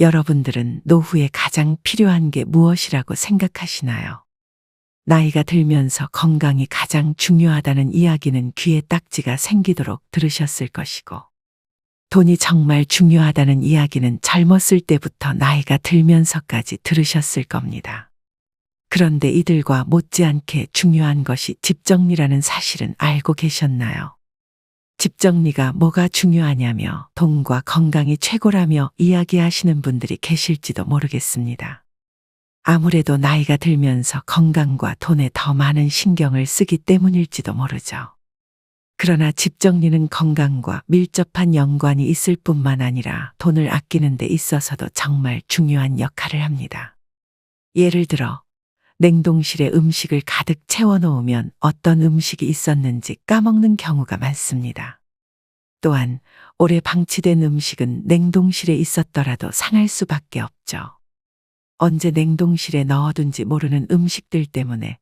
여러분들은 노후에 가장 필요한 게 무엇이라고 생각하시나요? 나이가 들면서 건강이 가장 중요하다는 이야기는 귀에 딱지가 생기도록 들으셨을 것이고, 돈이 정말 중요하다는 이야기는 젊었을 때부터 나이가 들면서까지 들으셨을 겁니다. 그런데 이들과 못지않게 중요한 것이 집 정리라는 사실은 알고 계셨나요? 집 정리가 뭐가 중요하냐며 돈과 건강이 최고라며 이야기하시는 분들이 계실지도 모르겠습니다. 아무래도 나이가 들면서 건강과 돈에 더 많은 신경을 쓰기 때문일지도 모르죠. 그러나 집 정리는 건강과 밀접한 연관이 있을 뿐만 아니라 돈을 아끼는 데 있어서도 정말 중요한 역할을 합니다. 예를 들어, 냉동실에 음식을 가득 채워놓으면 어떤 음식이 있었는지 까먹는 경우가 많습니다. 또한 오래 방치된 음식은 냉동실에 있었더라도 상할 수밖에 없죠. 언제 냉동실에 넣어둔지 모르는 음식들 때문에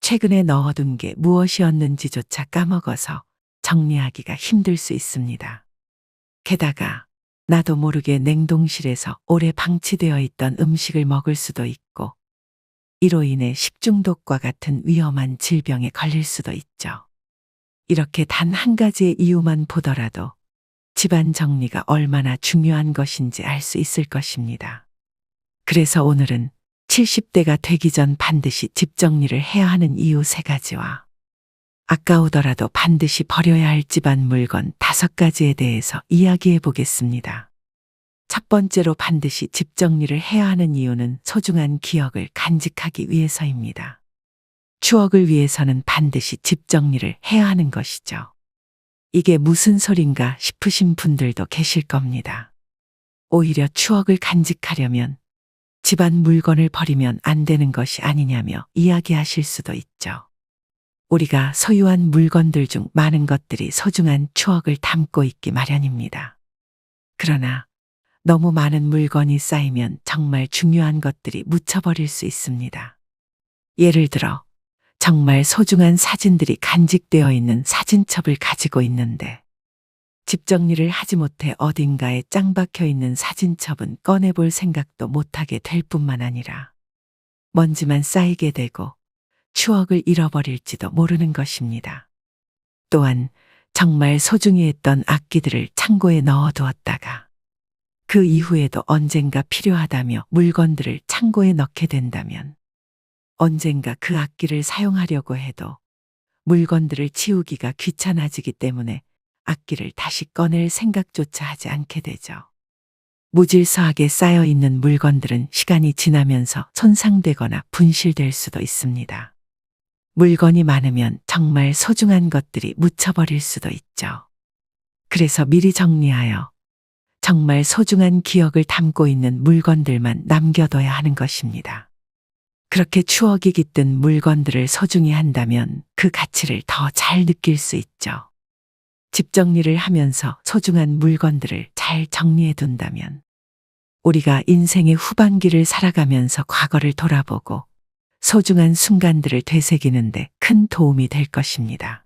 최근에 넣어둔 게 무엇이었는지조차 까먹어서 정리하기가 힘들 수 있습니다. 게다가 나도 모르게 냉동실에서 오래 방치되어 있던 음식을 먹을 수도 있고 이로 인해 식중독과 같은 위험한 질병에 걸릴 수도 있죠. 이렇게 단 한 가지의 이유만 보더라도 집안 정리가 얼마나 중요한 것인지 알 수 있을 것입니다. 그래서 오늘은 70대가 되기 전 반드시 집 정리를 해야 하는 이유 세 가지와 아까우더라도 반드시 버려야 할 집안 물건 다섯 가지에 대해서 이야기해 보겠습니다. 첫 번째로 반드시 집 정리를 해야 하는 이유는 소중한 기억을 간직하기 위해서입니다. 추억을 위해서는 반드시 집 정리를 해야 하는 것이죠. 이게 무슨 소린가 싶으신 분들도 계실 겁니다. 오히려 추억을 간직하려면 집안 물건을 버리면 안 되는 것이 아니냐며 이야기하실 수도 있죠. 우리가 소유한 물건들 중 많은 것들이 소중한 추억을 담고 있기 마련입니다. 그러나 너무 많은 물건이 쌓이면 정말 중요한 것들이 묻혀버릴 수 있습니다. 예를 들어, 정말 소중한 사진들이 간직되어 있는 사진첩을 가지고 있는데, 집 정리를 하지 못해 어딘가에 짱 박혀 있는 사진첩은 꺼내볼 생각도 못하게 될 뿐만 아니라, 먼지만 쌓이게 되고, 추억을 잃어버릴지도 모르는 것입니다. 또한 정말 소중히 했던 악기들을 창고에 넣어두었다가, 그 이후에도 언젠가 필요하다며 물건들을 창고에 넣게 된다면 언젠가 그 악기를 사용하려고 해도 물건들을 치우기가 귀찮아지기 때문에 악기를 다시 꺼낼 생각조차 하지 않게 되죠. 무질서하게 쌓여 있는 물건들은 시간이 지나면서 손상되거나 분실될 수도 있습니다. 물건이 많으면 정말 소중한 것들이 묻혀버릴 수도 있죠. 그래서 미리 정리하여 정말 소중한 기억을 담고 있는 물건들만 남겨둬야 하는 것입니다. 그렇게 추억이 깃든 물건들을 소중히 한다면 그 가치를 더 잘 느낄 수 있죠. 집 정리를 하면서 소중한 물건들을 잘 정리해 둔다면 우리가 인생의 후반기를 살아가면서 과거를 돌아보고 소중한 순간들을 되새기는데 큰 도움이 될 것입니다.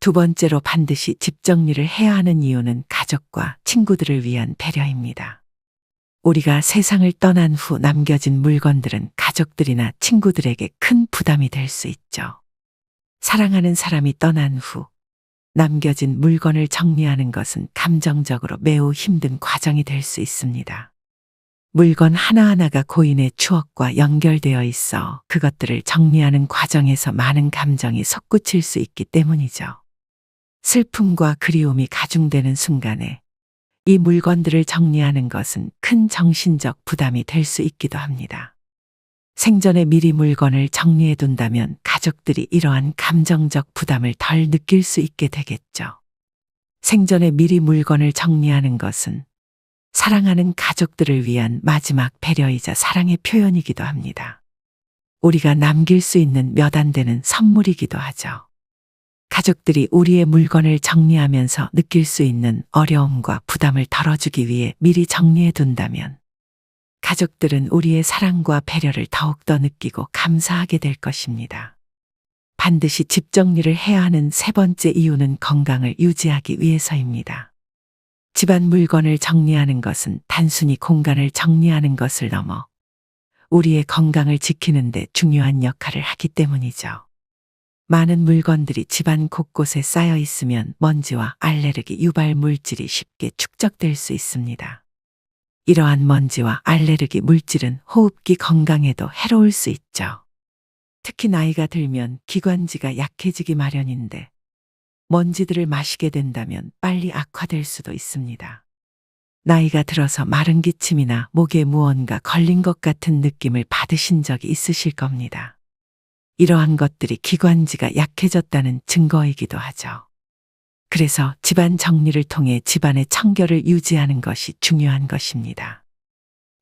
두 번째로 반드시 집 정리를 해야 하는 이유는 가족과 친구들을 위한 배려입니다. 우리가 세상을 떠난 후 남겨진 물건들은 가족들이나 친구들에게 큰 부담이 될 수 있죠. 사랑하는 사람이 떠난 후 남겨진 물건을 정리하는 것은 감정적으로 매우 힘든 과정이 될 수 있습니다. 물건 하나하나가 고인의 추억과 연결되어 있어 그것들을 정리하는 과정에서 많은 감정이 솟구칠 수 있기 때문이죠. 슬픔과 그리움이 가중되는 순간에 이 물건들을 정리하는 것은 큰 정신적 부담이 될 수 있기도 합니다. 생전에 미리 물건을 정리해 둔다면 가족들이 이러한 감정적 부담을 덜 느낄 수 있게 되겠죠. 생전에 미리 물건을 정리하는 것은 사랑하는 가족들을 위한 마지막 배려이자 사랑의 표현이기도 합니다. 우리가 남길 수 있는 몇 안 되는 선물이기도 하죠. 가족들이 우리의 물건을 정리하면서 느낄 수 있는 어려움과 부담을 덜어주기 위해 미리 정리해 둔다면 가족들은 우리의 사랑과 배려를 더욱더 느끼고 감사하게 될 것입니다. 반드시 집 정리를 해야 하는 세 번째 이유는 건강을 유지하기 위해서입니다. 집안 물건을 정리하는 것은 단순히 공간을 정리하는 것을 넘어 우리의 건강을 지키는데 중요한 역할을 하기 때문이죠. 많은 물건들이 집안 곳곳에 쌓여 있으면 먼지와 알레르기 유발 물질이 쉽게 축적될 수 있습니다. 이러한 먼지와 알레르기 물질은 호흡기 건강에도 해로울 수 있죠. 특히 나이가 들면 기관지가 약해지기 마련인데 먼지들을 마시게 된다면 빨리 악화될 수도 있습니다. 나이가 들어서 마른 기침이나 목에 무언가 걸린 것 같은 느낌을 받으신 적이 있으실 겁니다. 이러한 것들이 기관지가 약해졌다는 증거이기도 하죠. 그래서 집안 정리를 통해 집안의 청결을 유지하는 것이 중요한 것입니다.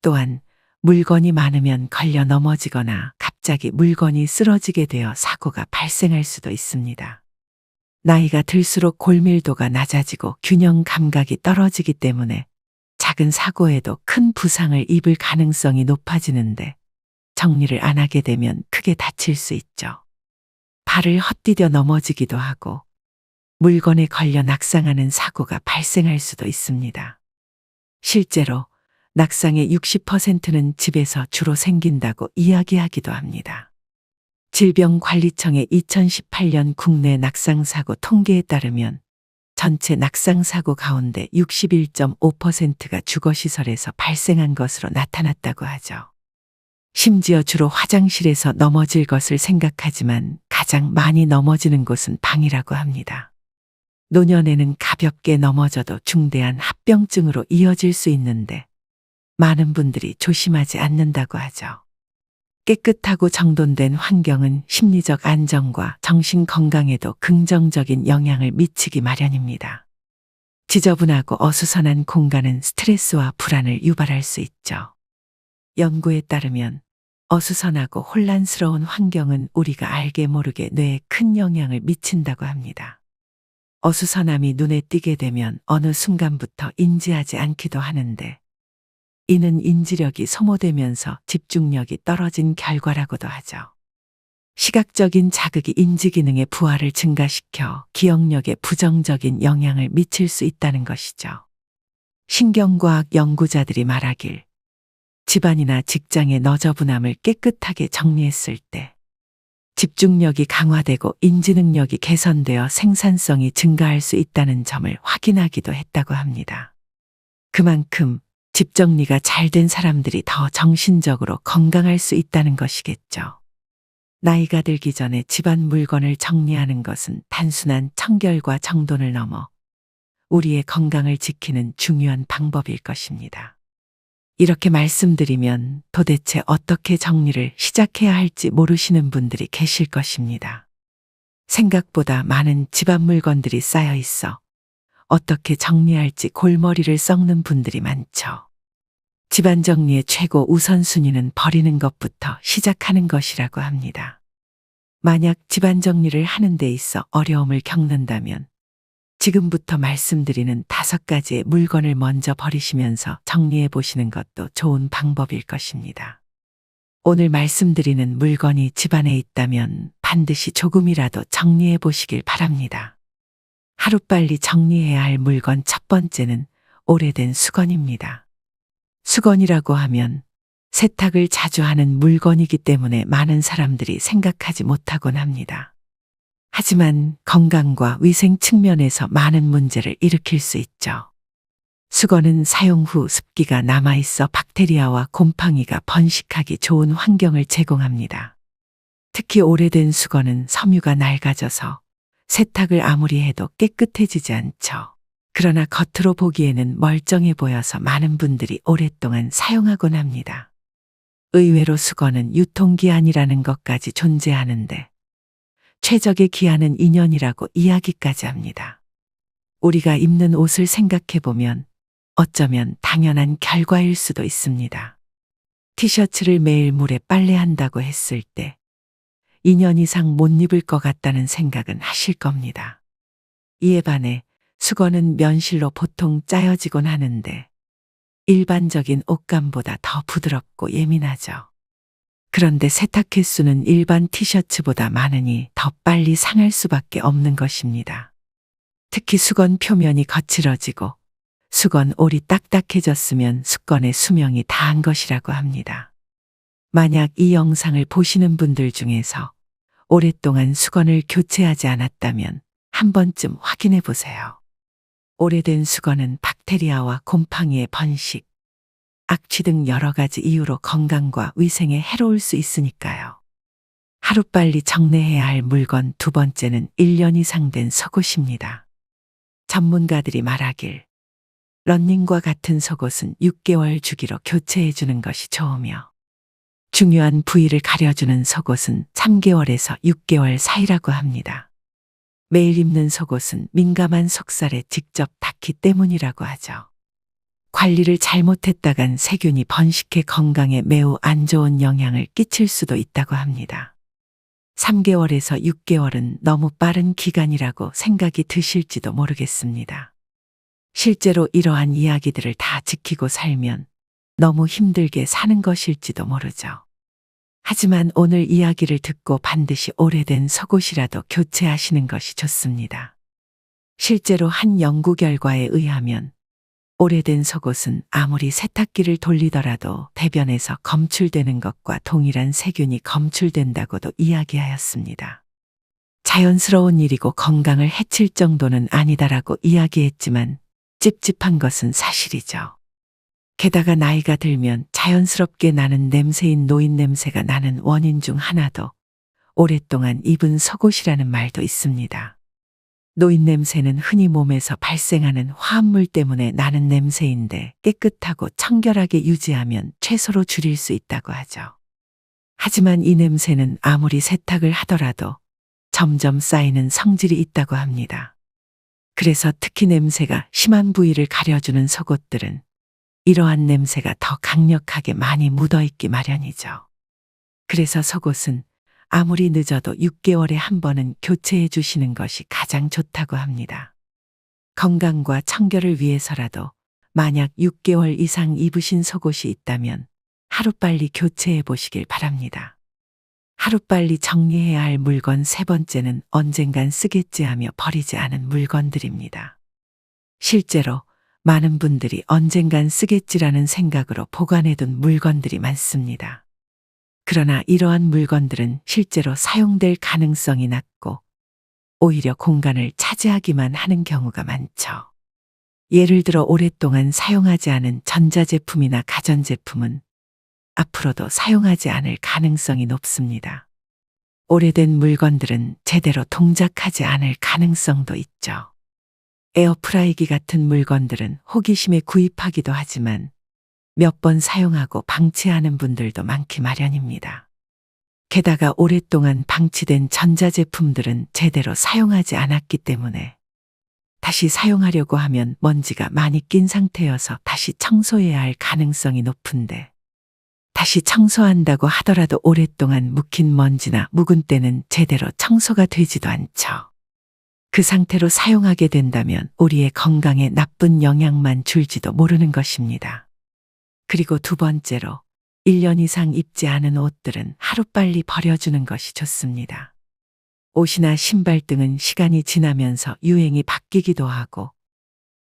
또한 물건이 많으면 걸려 넘어지거나 갑자기 물건이 쓰러지게 되어 사고가 발생할 수도 있습니다. 나이가 들수록 골밀도가 낮아지고 균형 감각이 떨어지기 때문에 작은 사고에도 큰 부상을 입을 가능성이 높아지는데 정리를 안 하게 되면 크게 다칠 수 있죠. 발을 헛디뎌 넘어지기도 하고 물건에 걸려 낙상하는 사고가 발생할 수도 있습니다. 실제로 낙상의 60%는 집에서 주로 생긴다고 이야기하기도 합니다. 질병관리청의 2018년 국내 낙상사고 통계에 따르면 전체 낙상사고 가운데 61.5%가 주거시설에서 발생한 것으로 나타났다고 하죠. 심지어 주로 화장실에서 넘어질 것을 생각하지만 가장 많이 넘어지는 곳은 방이라고 합니다. 노년에는 가볍게 넘어져도 중대한 합병증으로 이어질 수 있는데 많은 분들이 조심하지 않는다고 하죠. 깨끗하고 정돈된 환경은 심리적 안정과 정신 건강에도 긍정적인 영향을 미치기 마련입니다. 지저분하고 어수선한 공간은 스트레스와 불안을 유발할 수 있죠. 연구에 따르면 어수선하고 혼란스러운 환경은 우리가 알게 모르게 뇌에 큰 영향을 미친다고 합니다. 어수선함이 눈에 띄게 되면 어느 순간부터 인지하지 않기도 하는데 이는 인지력이 소모되면서 집중력이 떨어진 결과라고도 하죠. 시각적인 자극이 인지 기능의 부하를 증가시켜 기억력에 부정적인 영향을 미칠 수 있다는 것이죠. 신경과학 연구자들이 말하길 집안이나 직장의 너저분함을 깨끗하게 정리했을 때 집중력이 강화되고 인지 능력이 개선되어 생산성이 증가할 수 있다는 점을 확인하기도 했다고 합니다. 그만큼 집 정리가 잘 된 사람들이 더 정신적으로 건강할 수 있다는 것이겠죠. 나이가 들기 전에 집안 물건을 정리하는 것은 단순한 청결과 정돈을 넘어 우리의 건강을 지키는 중요한 방법일 것입니다. 이렇게 말씀드리면 도대체 어떻게 정리를 시작해야 할지 모르시는 분들이 계실 것입니다. 생각보다 많은 집안 물건들이 쌓여 있어 어떻게 정리할지 골머리를 썩는 분들이 많죠. 집안 정리의 최고 우선순위는 버리는 것부터 시작하는 것이라고 합니다. 만약 집안 정리를 하는 데 있어 어려움을 겪는다면 지금부터 말씀드리는 다섯 가지의 물건을 먼저 버리시면서 정리해 보시는 것도 좋은 방법일 것입니다. 오늘 말씀드리는 물건이 집안에 있다면 반드시 조금이라도 정리해 보시길 바랍니다. 하루빨리 정리해야 할 물건 첫 번째는 오래된 수건입니다. 수건이라고 하면 세탁을 자주 하는 물건이기 때문에 많은 사람들이 생각하지 못하곤 합니다. 하지만 건강과 위생 측면에서 많은 문제를 일으킬 수 있죠. 수건은 사용 후 습기가 남아있어 박테리아와 곰팡이가 번식하기 좋은 환경을 제공합니다. 특히 오래된 수건은 섬유가 낡아져서 세탁을 아무리 해도 깨끗해지지 않죠. 그러나 겉으로 보기에는 멀쩡해 보여서 많은 분들이 오랫동안 사용하곤 합니다. 의외로 수건은 유통기한이라는 것까지 존재하는데 최적의 기한은 2년이라고 이야기까지 합니다. 우리가 입는 옷을 생각해 보면 어쩌면 당연한 결과일 수도 있습니다. 티셔츠를 매일 물에 빨래한다고 했을 때 2년 이상 못 입을 것 같다는 생각은 하실 겁니다. 이에 반해 수건은 면실로 보통 짜여지곤 하는데 일반적인 옷감보다 더 부드럽고 예민하죠. 그런데 세탁 횟수는 일반 티셔츠보다 많으니 더 빨리 상할 수밖에 없는 것입니다. 특히 수건 표면이 거칠어지고 수건 올이 딱딱해졌으면 수건의 수명이 다한 것이라고 합니다. 만약 이 영상을 보시는 분들 중에서 오랫동안 수건을 교체하지 않았다면 한 번쯤 확인해 보세요. 오래된 수건은 박테리아와 곰팡이의 번식, 악취 등 여러 가지 이유로 건강과 위생에 해로울 수 있으니까요. 하루빨리 정리해야 할 물건 두 번째는 1년 이상 된 속옷입니다. 전문가들이 말하길 런닝과 같은 속옷은 6개월 주기로 교체해 주는 것이 좋으며 중요한 부위를 가려주는 속옷은 3개월에서 6개월 사이라고 합니다. 매일 입는 속옷은 민감한 속살에 직접 닿기 때문이라고 하죠. 관리를 잘못했다간 세균이 번식해 건강에 매우 안 좋은 영향을 끼칠 수도 있다고 합니다. 3개월에서 6개월은 너무 빠른 기간이라고 생각이 드실지도 모르겠습니다. 실제로 이러한 이야기들을 다 지키고 살면 너무 힘들게 사는 것일지도 모르죠. 하지만 오늘 이야기를 듣고 반드시 오래된 속옷이라도 교체하시는 것이 좋습니다. 실제로 한 연구 결과에 의하면 오래된 속옷은 아무리 세탁기를 돌리더라도 대변에서 검출되는 것과 동일한 세균이 검출된다고도 이야기하였습니다. 자연스러운 일이고 건강을 해칠 정도는 아니다라고 이야기했지만 찝찝한 것은 사실이죠. 게다가 나이가 들면 자연스럽게 나는 냄새인 노인 냄새가 나는 원인 중 하나도 오랫동안 입은 속옷이라는 말도 있습니다. 노인 냄새는 흔히 몸에서 발생하는 화합물 때문에 나는 냄새인데 깨끗하고 청결하게 유지하면 최소로 줄일 수 있다고 하죠. 하지만 이 냄새는 아무리 세탁을 하더라도 점점 쌓이는 성질이 있다고 합니다. 그래서 특히 냄새가 심한 부위를 가려주는 속옷들은 이러한 냄새가 더 강력하게 많이 묻어있기 마련이죠. 그래서 속옷은 아무리 늦어도 6개월에 한 번은 교체해 주시는 것이 가장 좋다고 합니다. 건강과 청결을 위해서라도 만약 6개월 이상 입으신 속옷이 있다면 하루빨리 교체해 보시길 바랍니다. 하루빨리 정리해야 할 물건 세 번째는 언젠간 쓰겠지 하며 버리지 않은 물건들입니다. 실제로 많은 분들이 언젠간 쓰겠지라는 생각으로 보관해둔 물건들이 많습니다. 그러나 이러한 물건들은 실제로 사용될 가능성이 낮고 오히려 공간을 차지하기만 하는 경우가 많죠. 예를 들어 오랫동안 사용하지 않은 전자제품이나 가전제품은 앞으로도 사용하지 않을 가능성이 높습니다. 오래된 물건들은 제대로 동작하지 않을 가능성도 있죠. 에어프라이기 같은 물건들은 호기심에 구입하기도 하지만 몇 번 사용하고 방치하는 분들도 많기 마련입니다. 게다가 오랫동안 방치된 전자제품들은 제대로 사용하지 않았기 때문에 다시 사용하려고 하면 먼지가 많이 낀 상태여서 다시 청소해야 할 가능성이 높은데 다시 청소한다고 하더라도 오랫동안 묵힌 먼지나 묵은 때는 제대로 청소가 되지도 않죠. 그 상태로 사용하게 된다면 우리의 건강에 나쁜 영향만 줄지도 모르는 것입니다. 그리고 두 번째로 1년 이상 입지 않은 옷들은 하루빨리 버려주는 것이 좋습니다. 옷이나 신발 등은 시간이 지나면서 유행이 바뀌기도 하고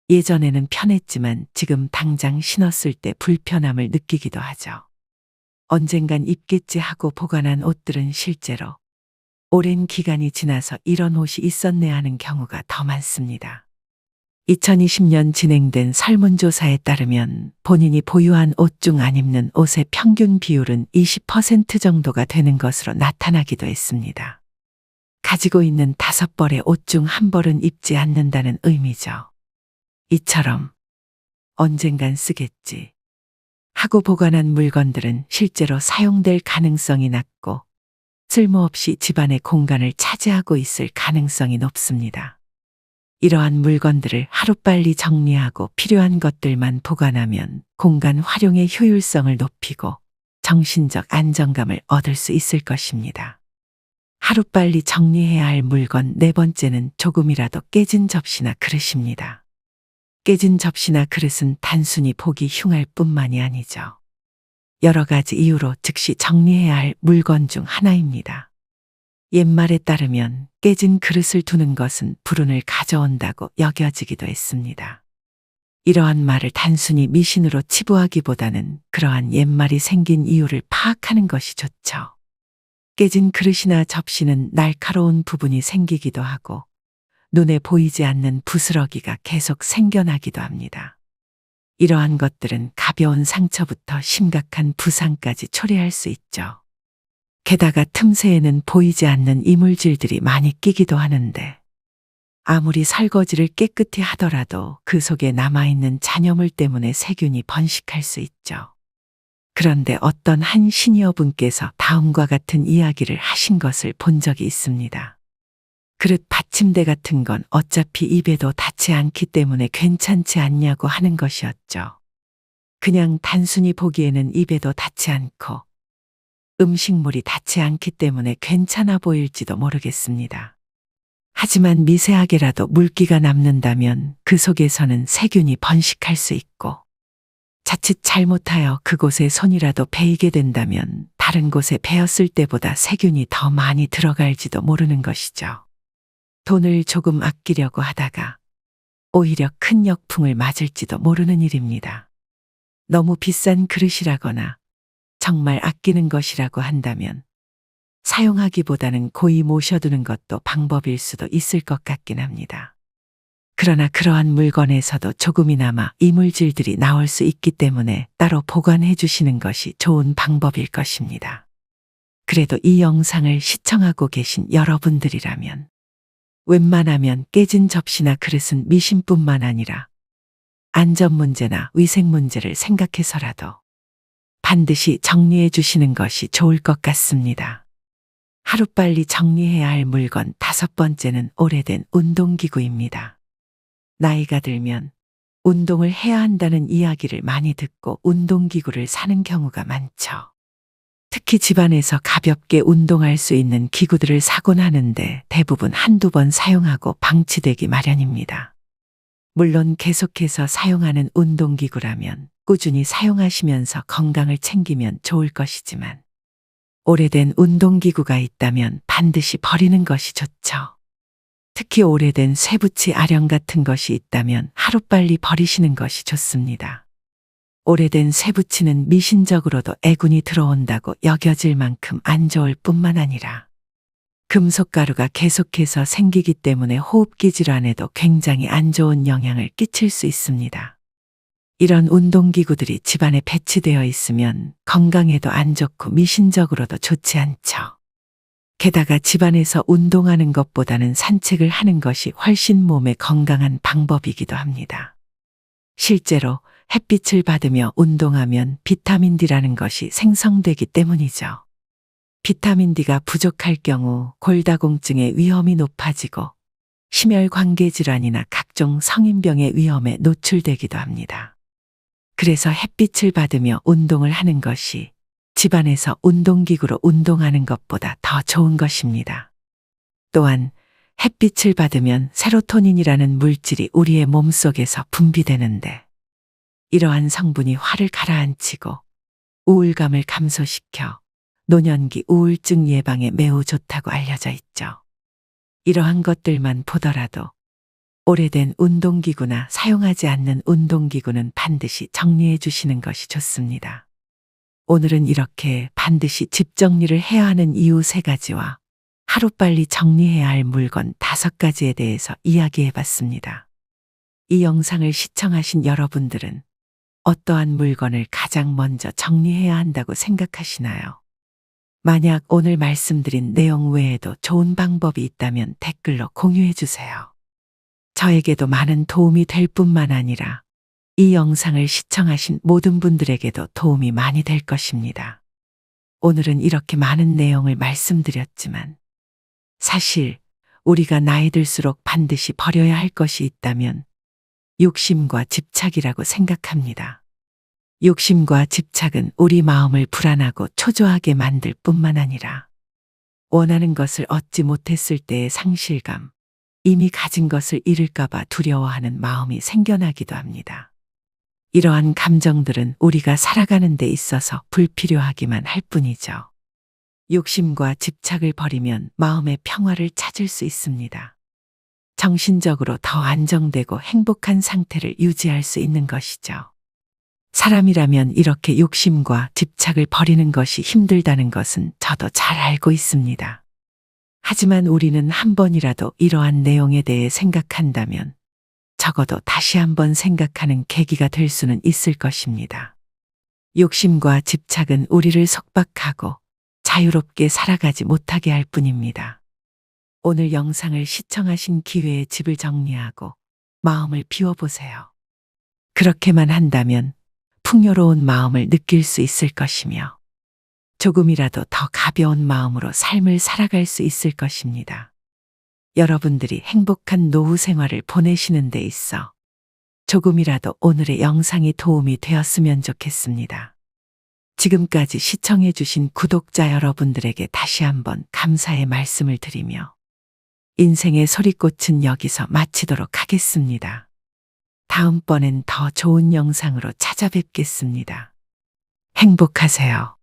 예전에는 편했지만 지금 당장 신었을 때 불편함을 느끼기도 하죠. 언젠간 입겠지 하고 보관한 옷들은 실제로 오랜 기간이 지나서 이런 옷이 있었네 하는 경우가 더 많습니다. 2020년 진행된 설문조사에 따르면 본인이 보유한 옷 중 안 입는 옷의 평균 비율은 20% 정도가 되는 것으로 나타나기도 했습니다. 가지고 있는 다섯 벌의 옷 중 한 벌은 입지 않는다는 의미죠. 이처럼 언젠간 쓰겠지 하고 보관한 물건들은 실제로 사용될 가능성이 낮고 쓸모없이 집안의 공간을 차지하고 있을 가능성이 높습니다. 이러한 물건들을 하루빨리 정리하고 필요한 것들만 보관하면 공간 활용의 효율성을 높이고 정신적 안정감을 얻을 수 있을 것입니다. 하루빨리 정리해야 할 물건 네 번째는 조금이라도 깨진 접시나 그릇입니다. 깨진 접시나 그릇은 단순히 보기 흉할 뿐만이 아니죠. 여러 가지 이유로 즉시 정리해야 할 물건 중 하나입니다. 옛말에 따르면 깨진 그릇을 두는 것은 불운을 가져온다고 여겨지기도 했습니다. 이러한 말을 단순히 미신으로 치부하기보다는 그러한 옛말이 생긴 이유를 파악하는 것이 좋죠. 깨진 그릇이나 접시는 날카로운 부분이 생기기도 하고 눈에 보이지 않는 부스러기가 계속 생겨나기도 합니다. 이러한 것들은 가벼운 상처부터 심각한 부상까지 초래할 수 있죠. 게다가 틈새에는 보이지 않는 이물질들이 많이 끼기도 하는데 아무리 설거지를 깨끗이 하더라도 그 속에 남아있는 잔여물 때문에 세균이 번식할 수 있죠. 그런데 어떤 한 시니어분께서 다음과 같은 이야기를 하신 것을 본 적이 있습니다. 그릇 받침대 같은 건 어차피 입에도 닿지 않기 때문에 괜찮지 않냐고 하는 것이었죠. 그냥 단순히 보기에는 입에도 닿지 않고 음식물이 닿지 않기 때문에 괜찮아 보일지도 모르겠습니다. 하지만 미세하게라도 물기가 남는다면 그 속에서는 세균이 번식할 수 있고 자칫 잘못하여 그곳에 손이라도 베이게 된다면 다른 곳에 베었을 때보다 세균이 더 많이 들어갈지도 모르는 것이죠. 돈을 조금 아끼려고 하다가 오히려 큰 역풍을 맞을지도 모르는 일입니다. 너무 비싼 그릇이라거나 정말 아끼는 것이라고 한다면 사용하기보다는 고이 모셔두는 것도 방법일 수도 있을 것 같긴 합니다. 그러나 그러한 물건에서도 조금이나마 이물질들이 나올 수 있기 때문에 따로 보관해 주시는 것이 좋은 방법일 것입니다. 그래도 이 영상을 시청하고 계신 여러분들이라면 웬만하면 깨진 접시나 그릇은 미신뿐만 아니라 안전 문제나 위생 문제를 생각해서라도 반드시 정리해 주시는 것이 좋을 것 같습니다. 하루빨리 정리해야 할 물건 다섯 번째는 오래된 운동기구입니다. 나이가 들면 운동을 해야 한다는 이야기를 많이 듣고 운동기구를 사는 경우가 많죠. 특히 집안에서 가볍게 운동할 수 있는 기구들을 사곤 하는데 대부분 한두 번 사용하고 방치되기 마련입니다. 물론 계속해서 사용하는 운동기구라면 꾸준히 사용하시면서 건강을 챙기면 좋을 것이지만 오래된 운동기구가 있다면 반드시 버리는 것이 좋죠. 특히 오래된 쇠붙이 아령 같은 것이 있다면 하루빨리 버리시는 것이 좋습니다. 오래된 쇠붙이는 미신적으로도 애군이 들어온다고 여겨질 만큼 안 좋을 뿐만 아니라 금속가루가 계속해서 생기기 때문에 호흡기 질환에도 굉장히 안 좋은 영향을 끼칠 수 있습니다. 이런 운동기구들이 집안에 배치되어 있으면 건강에도 안 좋고 미신적으로도 좋지 않죠. 게다가 집안에서 운동하는 것보다는 산책을 하는 것이 훨씬 몸에 건강한 방법이기도 합니다. 실제로 햇빛을 받으며 운동하면 비타민 D라는 것이 생성되기 때문이죠. 비타민 D가 부족할 경우 골다공증의 위험이 높아지고 심혈관계 질환이나 각종 성인병의 위험에 노출되기도 합니다. 그래서 햇빛을 받으며 운동을 하는 것이 집안에서 운동기구로 운동하는 것보다 더 좋은 것입니다. 또한 햇빛을 받으면 세로토닌이라는 물질이 우리의 몸속에서 분비되는데 이러한 성분이 화를 가라앉히고 우울감을 감소시켜 노년기 우울증 예방에 매우 좋다고 알려져 있죠. 이러한 것들만 보더라도 오래된 운동기구나 사용하지 않는 운동기구는 반드시 정리해 주시는 것이 좋습니다. 오늘은 이렇게 반드시 집 정리를 해야 하는 이유 세 가지와 하루빨리 정리해야 할 물건 다섯 가지에 대해서 이야기해 봤습니다. 이 영상을 시청하신 여러분들은 어떠한 물건을 가장 먼저 정리해야 한다고 생각하시나요? 만약 오늘 말씀드린 내용 외에도 좋은 방법이 있다면 댓글로 공유해 주세요. 저에게도 많은 도움이 될 뿐만 아니라 이 영상을 시청하신 모든 분들에게도 도움이 많이 될 것입니다. 오늘은 이렇게 많은 내용을 말씀드렸지만 사실 우리가 나이 들수록 반드시 버려야 할 것이 있다면 욕심과 집착이라고 생각합니다. 욕심과 집착은 우리 마음을 불안하고 초조하게 만들 뿐만 아니라 원하는 것을 얻지 못했을 때의 상실감, 이미 가진 것을 잃을까봐 두려워하는 마음이 생겨나기도 합니다. 이러한 감정들은 우리가 살아가는 데 있어서 불필요하기만 할 뿐이죠. 욕심과 집착을 버리면 마음의 평화를 찾을 수 있습니다. 정신적으로 더 안정되고 행복한 상태를 유지할 수 있는 것이죠. 사람이라면 이렇게 욕심과 집착을 버리는 것이 힘들다는 것은 저도 잘 알고 있습니다. 하지만 우리는 한 번이라도 이러한 내용에 대해 생각한다면 적어도 다시 한번 생각하는 계기가 될 수는 있을 것입니다. 욕심과 집착은 우리를 속박하고 자유롭게 살아가지 못하게 할 뿐입니다. 오늘 영상을 시청하신 기회에 집을 정리하고 마음을 비워보세요. 그렇게만 한다면 풍요로운 마음을 느낄 수 있을 것이며 조금이라도 더 가벼운 마음으로 삶을 살아갈 수 있을 것입니다. 여러분들이 행복한 노후 생활을 보내시는 데 있어 조금이라도 오늘의 영상이 도움이 되었으면 좋겠습니다. 지금까지 시청해주신 구독자 여러분들에게 다시 한번 감사의 말씀을 드리며 인생의 소리꽃은 여기서 마치도록 하겠습니다. 다음번엔 더 좋은 영상으로 찾아뵙겠습니다. 행복하세요.